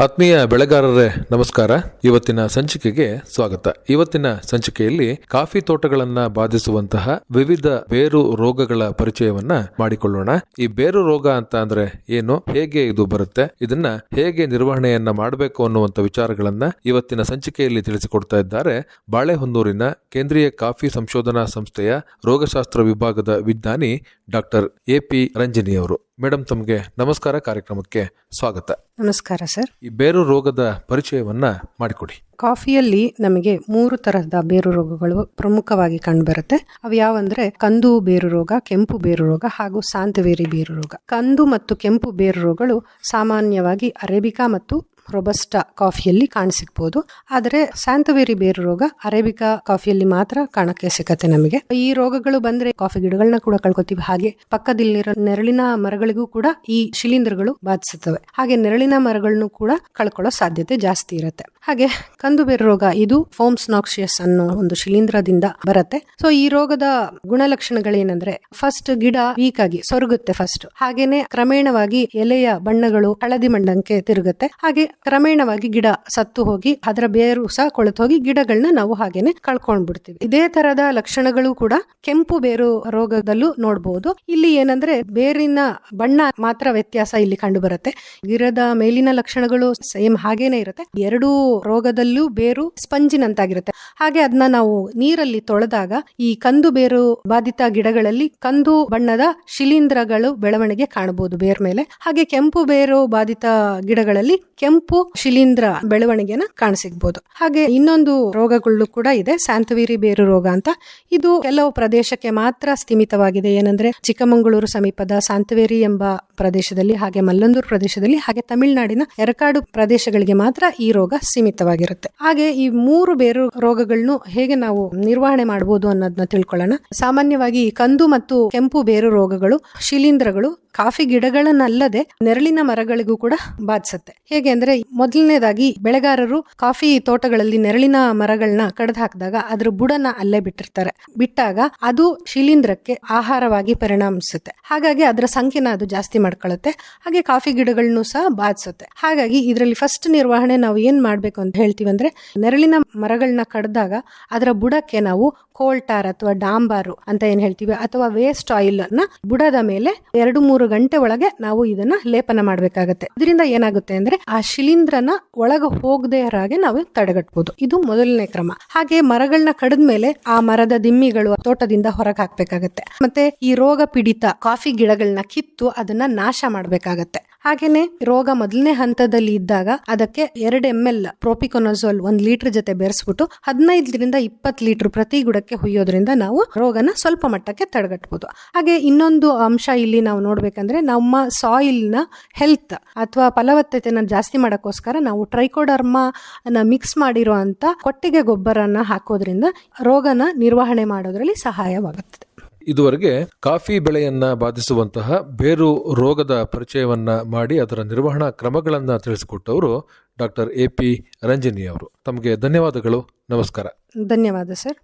ಆತ್ಮೀಯ ಬೆಳೆಗಾರರೇ, ನಮಸ್ಕಾರ. ಇವತ್ತಿನ ಸಂಚಿಕೆಗೆ ಸ್ವಾಗತ. ಇವತ್ತಿನ ಸಂಚಿಕೆಯಲ್ಲಿ ಕಾಫಿ ತೋಟಗಳನ್ನ ಬಾಧಿಸುವಂತಹ ವಿವಿಧ ಬೇರು ರೋಗಗಳ ಪರಿಚಯವನ್ನ ಮಾಡಿಕೊಳ್ಳೋಣ. ಈ ಬೇರು ರೋಗ ಅಂತ ಅಂದ್ರೆ ಏನು? ಹೇಗೆ ಇದು ಬರುತ್ತೆ? ಇದನ್ನ ಹೇಗೆ ನಿರ್ವಹಣೆಯನ್ನ ಮಾಡಬೇಕು ಅನ್ನುವಂತ ವಿಚಾರಗಳನ್ನ ಇವತ್ತಿನ ಸಂಚಿಕೆಯಲ್ಲಿ ತಿಳಿಸಿಕೊಡ್ತಾ ಇದ್ದಾರೆ ಬಾಳೆಹೊನ್ನೂರಿನ ಕೇಂದ್ರೀಯ ಕಾಫಿ ಸಂಶೋಧನಾ ಸಂಸ್ಥೆಯ ರೋಗಶಾಸ್ತ್ರ ವಿಭಾಗದ ವಿಜ್ಞಾನಿ ಡಾಕ್ಟರ್ ಎ ಪಿ ರಂಜನಿ ಅವರು ಮೇಡಮ್ ತಮಗೆ ನಮಸ್ಕಾರ ಕಾರ್ಯಕ್ರಮಕ್ಕೆ ಸ್ವಾಗತ. ನಮಸ್ಕಾರ ಸರ್. ಈ ಬೇರು ರೋಗದ ಪರಿಚಯವನ್ನ ಮಾಡಿಕೊಡಿ. ಕಾಫಿಯಲ್ಲಿ ನಮಗೆ ಮೂರು ತರಹದ ಬೇರು ರೋಗಗಳು ಪ್ರಮುಖವಾಗಿ ಕಂಡುಬರುತ್ತೆ. ಅವು ಯಾವಂದ್ರೆ ಕಂದು ಬೇರು ರೋಗ, ಕೆಂಪು ಬೇರು ರೋಗ ಹಾಗೂ ಸಾಂತವೇರಿ ಬೇರು ರೋಗ. ಕಂದು ಮತ್ತು ಕೆಂಪು ಬೇರು ರೋಗಗಳು ಸಾಮಾನ್ಯವಾಗಿ ಅರೇಬಿಕಾ ಮತ್ತು ರೊಬಸ್ಟಾ ಕಾಫಿಯಲ್ಲಿ ಕಾಣಸಿಗ್ಬೋದು. ಆದರೆ ಸ್ಯಾಂತವೇರಿ ಬೇರು ರೋಗ ಅರೇಬಿಕಾ ಕಾಫಿಯಲ್ಲಿ ಮಾತ್ರ ಕಾಣಕ್ಕೆ ಸಿಗತ್ತೆ ನಮಗೆ. ಈ ರೋಗಗಳು ಬಂದ್ರೆ ಕಾಫಿ ಗಿಡಗಳನ್ನ ಕೂಡ ಕಳ್ಕೊತೀವಿ. ಹಾಗೆ ಪಕ್ಕದಲ್ಲಿರೋ ನೆರಳಿನ ಮರಗಳಿಗೂ ಕೂಡ ಈ ಶಿಲೀಂಧ್ರಗಳು ಬಾಧಿಸುತ್ತವೆ. ಹಾಗೆ ನೆರಳಿನ ಮರಗಳನ್ನು ಕೂಡ ಕಳ್ಕೊಳ್ಳೋ ಸಾಧ್ಯತೆ ಜಾಸ್ತಿ ಇರುತ್ತೆ. ಹಾಗೆ ಕಂದು ಬೇರು ರೋಗ, ಇದು ಫೋಮ್ಸ್ ನಾಕ್ಸಿಯಸ್ ಅನ್ನೋ ಒಂದು ಶಿಲೀಂಧ್ರದಿಂದ ಬರುತ್ತೆ. ಸೊ ಈ ರೋಗದ ಗುಣಲಕ್ಷಣಗಳೇನಂದ್ರೆ ಫಸ್ಟ್ ಗಿಡ ವೀಕ್ ಆಗಿ ಸೊರಗುತ್ತೆ ಫಸ್ಟ್ ಹಾಗೇನೆ ಕ್ರಮೇಣವಾಗಿ ಎಲೆಯ ಬಣ್ಣಗಳು ಹಳದಿ ಮಂಡಂಕೆ ತಿರುಗುತ್ತೆ. ಹಾಗೆ ಕ್ರಮೇಣವಾಗಿ ಗಿಡ ಸತ್ತು ಹೋಗಿ, ಅದರ ಬೇರು ಸಹ ಕೊಳೆತು ಹೋಗಿ ಗಿಡಗಳನ್ನ ನಾವು ಹಾಗೇನೆ ಕಳ್ಕೊಂಡ್ಬಿಡ್ತೀವಿ. ಇದೇ ತರದ ಲಕ್ಷಣಗಳು ಕೂಡ ಕೆಂಪು ಬೇರು ರೋಗದಲ್ಲೂ ನೋಡಬಹುದು ಇಲ್ಲಿ ಏನಂದ್ರೆ, ಬೇರಿನ ಬಣ್ಣ ಮಾತ್ರ ವ್ಯತ್ಯಾಸ ಇಲ್ಲಿ ಕಂಡು ಬರುತ್ತೆ ಗಿಡದ ಮೇಲಿನ ಲಕ್ಷಣಗಳು ಸೇಮ್ ಹಾಗೇನೆ ಇರುತ್ತೆ. ಎರಡೂ ರೋಗದಲ್ಲೂ ಬೇರು, ಸ್ಪಂಜಿನಂತಾಗಿರುತ್ತೆ. ಹಾಗೆ ಅದನ್ನ ನಾವು ನೀರಲ್ಲಿ ತೊಳೆದಾಗ ಈ ಕಂದು, ಬೇರು ಬಾಧಿತ ಗಿಡಗಳಲ್ಲಿ ಕಂದು ಬಣ್ಣದ ಶಿಲೀಂಧ್ರಗಳು ಬೆಳವಣಿಗೆ ಕಾಣಬಹುದು ಬೇರ್ ಮೇಲೆ. ಹಾಗೆ ಕೆಂಪು, ಬೇರು ಬಾಧಿತ ಗಿಡಗಳಲ್ಲಿ ಕೆಂಪು ಶಿಲೀಂಧ್ರ ಬೆಳವಣಿಗೆನ ಕಾಣಸಿಗ್ಬೋದು. ಹಾಗೆ ಇನ್ನೊಂದು ರೋಗಗಳು ಕೂಡ ಇದೆ ಸ್ಯಾಂತವೀರಿ ಬೇರು ರೋಗ ಅಂತ. ಇದು ಕೆಲವು ಪ್ರದೇಶಕ್ಕೆ ಮಾತ್ರ ಸ್ಥಿಮಿತವಾಗಿದೆ. ಏನಂದ್ರೆ ಚಿಕ್ಕಮಗಳೂರು ಸಮೀಪದ ಸಾಂತವೇರಿ ಎಂಬ ಪ್ರದೇಶದಲ್ಲಿ ಹಾಗೆ ಮಲ್ಲಂದೂರು ಪ್ರದೇಶದಲ್ಲಿ ಹಾಗೆ ತಮಿಳುನಾಡಿನ ಎರಕಾಡು ಪ್ರದೇಶಗಳಿಗೆ ಮಾತ್ರ ಈ ರೋಗ ಸೀಮಿತವಾಗಿರುತ್ತೆ. ಹಾಗೆ ಈ ಮೂರು ಬೇರು ರೋಗಗಳನ್ನು ಹೇಗೆ ನಾವು ನಿರ್ವಹಣೆ ಮಾಡಬಹುದು ಅನ್ನೋದನ್ನ ತಿಳ್ಕೊಳ್ಳೋಣ. ಸಾಮಾನ್ಯವಾಗಿ ಕಂದು ಮತ್ತು ಕೆಂಪು ಬೇರು ರೋಗಗಳು ಶಿಲೀಂಧ್ರಗಳು, ಕಾಫಿ ಗಿಡಗಳನ್ನಲ್ಲದೆ ನೆರಳಿನ ಮರಗಳಿಗೂ ಕೂಡ ಬಾಧಿಸುತ್ತೆ. ಹೇಗೆ ಅಂದ್ರೆ ಮೊದಲನೇದಾಗಿ ಬೆಳೆಗಾರರು ಕಾಫಿ ತೋಟಗಳಲ್ಲಿ ನೆರಳಿನ ಮರಗಳನ್ನ ಕಡ್ದು ಹಾಕಿದಾಗ ಅದ್ರ ಬುಡನ ಅಲ್ಲೇ ಬಿಟ್ಟಿರ್ತಾರೆ. ಬಿಟ್ಟಾಗ ಅದು ಶಿಲೀಂಧ್ರಕ್ಕೆ ಆಹಾರವಾಗಿ ಪರಿಣಮಿಸುತ್ತೆ. ಹಾಗಾಗಿ ಅದರ ಸಂಖ್ಯೆನ ಅದು ಜಾಸ್ತಿ ಮಾಡ್ಕೊಳ್ಳುತ್ತೆ ಹಾಗೆ ಕಾಫಿ ಗಿಡಗಳನ್ನು ಸಹ ಬಾಧಿಸುತ್ತೆ ಹಾಗಾಗಿ ಇದರಲ್ಲಿ ಫಸ್ಟ್ ನಿರ್ವಹಣೆ ನಾವು ಏನ್ ಮಾಡ್ಬೇಕು ಅಂತ ಹೇಳ್ತೀವಿ ಅಂದ್ರೆ, ನೆರಳಿನ ಮರಗಳನ್ನ ಕಡ್ದಾಗ ಅದರ ಬುಡಕ್ಕೆ ನಾವು ಕೋಲ್ಟಾರ್ ಅಥವಾ ಡಾಂಬಾರು ಅಂತ ಏನ್ ಹೇಳ್ತೀವಿ, ಅಥವಾ ವೇಸ್ಟ್ ಆಯಿಲ್ ಅನ್ನ ಬುಡದ ಮೇಲೆ ಎರಡು ಮೂರು ಗಂಟೆ ಒಳಗೆ ನಾವು ಇದನ್ನ ಲೇಪನ ಮಾಡಬೇಕಾಗತ್ತೆ. ಇದರಿಂದ ಏನಾಗುತ್ತೆ ಅಂದ್ರೆ, ಆ ಶಿಲೀಂಧ್ರನ ಒಳಗೆ ಹೋಗದೆ ಹಾಗೆ ನಾವು ತಡೆಗಟ್ಬೋದು. ಇದು ಮೊದಲನೇ ಕ್ರಮ. ಹಾಗೆ ಮರಗಳನ್ನ ಕಡಿದ್ಮೇಲೆ ಆ ಮರದ ದಿಮ್ಮಿಗಳು ತೋಟದಿಂದ ಹೊರಗೆ ಹಾಕ್ಬೇಕಾಗತ್ತೆ. ಮತ್ತೆ ಈ ರೋಗ ಪೀಡಿತ ಕಾಫಿ ಗಿಡಗಳನ್ನ ಕಿತ್ತು ಅದನ್ನ ನಾಶ ಮಾಡಬೇಕಾಗತ್ತೆ. ಹಾಗೇನೆ ರೋಗ ಮೊದಲನೇ ಹಂತದಲ್ಲಿ ಇದ್ದಾಗ ಅದಕ್ಕೆ ಎರಡು ಎಂ ಎಲ್ ಪ್ರೋಪಿಕೊನೋಸೋಲ್ ಒಂದು ಲೀಟರ್ ಜೊತೆ ಬೆರೆಸ್ಬಿಟ್ಟು ಹದಿನೈದರಿಂದ ಇಪ್ಪತ್ತು ಲೀಟರ್ ಪ್ರತಿ ಗುಡಕ್ಕೆ ಹುಯ್ಯೋದ್ರಿಂದ ನಾವು ರೋಗನ ಸ್ವಲ್ಪ ಮಟ್ಟಕ್ಕೆ ತಡೆಗಟ್ಬೋದು. ಹಾಗೆ ಇನ್ನೊಂದು ಅಂಶ ಇಲ್ಲಿ ನಾವು ನೋಡ್ಬೇಕಂದ್ರೆ ನಮ್ಮ ಸಾಯಿಲ್ನ ಹೆಲ್ತ್ ಅಥವಾ ಫಲವತ್ತತೆನ ಜಾಸ್ತಿ ಮಾಡೋಕ್ಕೋಸ್ಕರ ನಾವು ಟ್ರೈಕೋಡರ್ಮನ ಮಿಕ್ಸ್ ಮಾಡಿರೋ ಅಂತ ಕೊಟ್ಟಿಗೆ ಗೊಬ್ಬರನ ಹಾಕೋದ್ರಿಂದ ರೋಗನ ನಿರ್ವಹಣೆ ಮಾಡೋದ್ರಲ್ಲಿ ಸಹಾಯವಾಗುತ್ತದೆ. ಇದುವರೆಗೆ ಕಾಫಿ ಬೆಳೆಯನ್ನ ಬಾಧಿಸುವಂತಹ ಬೇರು ರೋಗದ ಪರಿಚಯವನ್ನ ಮಾಡಿ ಅದರ ನಿರ್ವಹಣಾ ಕ್ರಮಗಳನ್ನ ತಿಳಿಸಿಕೊಟ್ಟವರು ಡಾಕ್ಟರ್ ಎ ಪಿ ರಂಜನಿ ಅವರು. ತಮಗೆ ಧನ್ಯವಾದಗಳು. ನಮಸ್ಕಾರ. ಧನ್ಯವಾದ ಸರ್.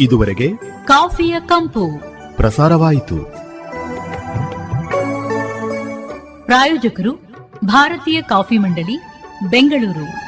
ಇದುವರೆಗೆ ಕಾಫಿಯ ಕಂಪು. ಪ್ರಸಾರವಾಯಿತು. ಪ್ರಾಯೋಜಕರು ಭಾರತೀಯ ಕಾಫಿ ಮಂಡಳಿ ಬೆಂಗಳೂರು.